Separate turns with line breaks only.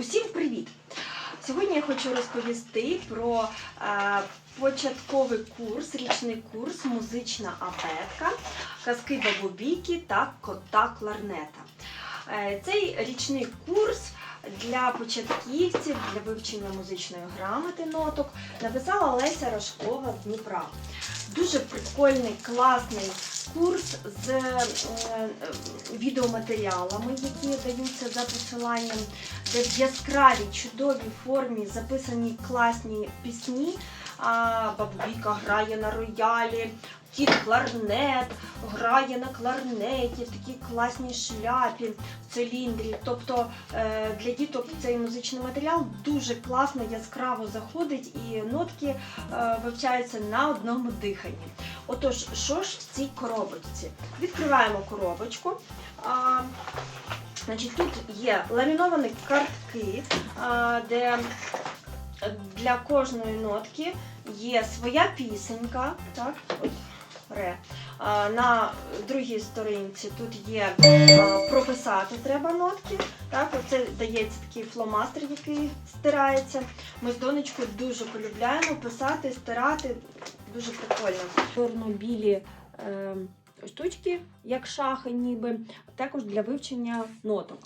Усім привіт! Сьогодні я хочу розповісти про е, початковий курс, річний курс Музична абетка, казки бабубіки та кота кларнета. Е, Цей річний курс для початківців, для вивчення музичної грамоти ноток написала Леся Рожкова з Дніпра. Дуже прикольний, класний курс з е, відеоматеріалами, які даються за посиланням, де в яскравій, чудовій формі записані класні пісні. А, Бабубіка грає на роялі, кіт кларнет грає на кларнеті, в такій класній шляпі, в циліндрі. Тобто е, для діток цей музичний матеріал дуже класно, яскраво заходить і нотки е, вивчаються на одному диханні. Отож, що ж в цій коробочці? Відкриваємо коробочку. Значить, тут є ламіновані картки, де для кожної нотки є своя пісенька. Так, ре. На другій сторінці тут є прописати треба нотки. Так, оце дається такий фломастер, який стирається. Ми з донечкою дуже полюбляємо писати, стирати. Дуже прикольно. Чорно-білі е, штучки, як шахи, ніби, також для вивчення ноток.